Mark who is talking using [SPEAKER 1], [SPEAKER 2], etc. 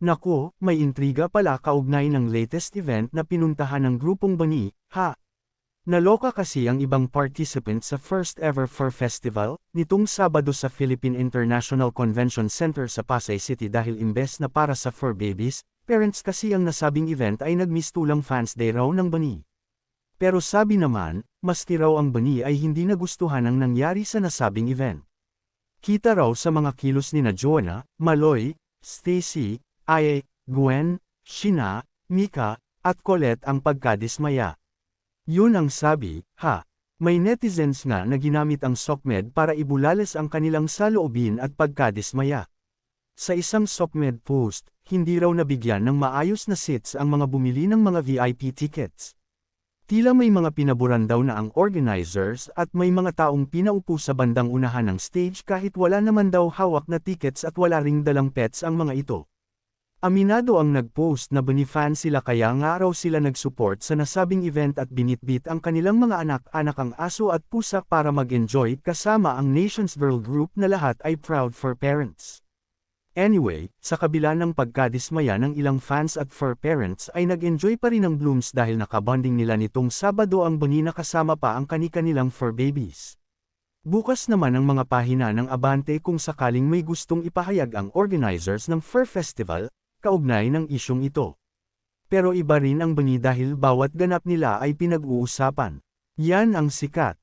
[SPEAKER 1] Naku, may intriga pala kaugnay ng latest event na pinuntahan ng grupong Bani, ha? Naloka kasi ang ibang participants sa first ever Fur Festival, nitong Sabado sa Philippine International Convention Center sa Pasay City dahil imbes na para sa fur babies, parents kasi ang nasabing event ay nagmistulang fans day raw ng Bani. Pero sabi naman, maski raw ang Bani ay hindi nagustuhan ang nangyari sa nasabing event. Kita raw sa mga kilos ni na Joanna, Maloy, Stacy, Aye, Gwen, Shina, Mika, at Colette ang pagkadismaya. Yun ang sabi, ha. May netizens nga na ginamit ang SOCMED para ibulales ang kanilang saloobin at pagkadismaya. Sa isang SOCMED post, hindi raw nabigyan ng maayos na seats ang mga bumili ng mga VIP tickets. Tila may mga pinaburan daw na ang organizers at may mga taong pinaupo sa bandang unahan ng stage kahit wala naman daw hawak na tickets at wala ring dalang pets ang mga ito. Aminado ang nag-post na fan sila kaya nga raw sila nag-support sa nasabing event at binitbit ang kanilang mga anak-anak ang aso at pusa para mag-enjoy kasama ang Nations Girl Group na lahat ay proud for parents. Anyway, sa kabila ng pagkadismaya ng ilang fans at fur parents ay nag-enjoy pa rin ang blooms dahil nakabonding nila nitong Sabado ang bani na kasama pa ang kani-kanilang fur babies. Bukas naman ang mga pahina ng Abante kung sakaling may gustong ipahayag ang organizers ng Fur Festival, kaugnay ng isyong ito. Pero iba rin ang bani dahil bawat ganap nila ay pinag-uusapan. Yan ang sikat.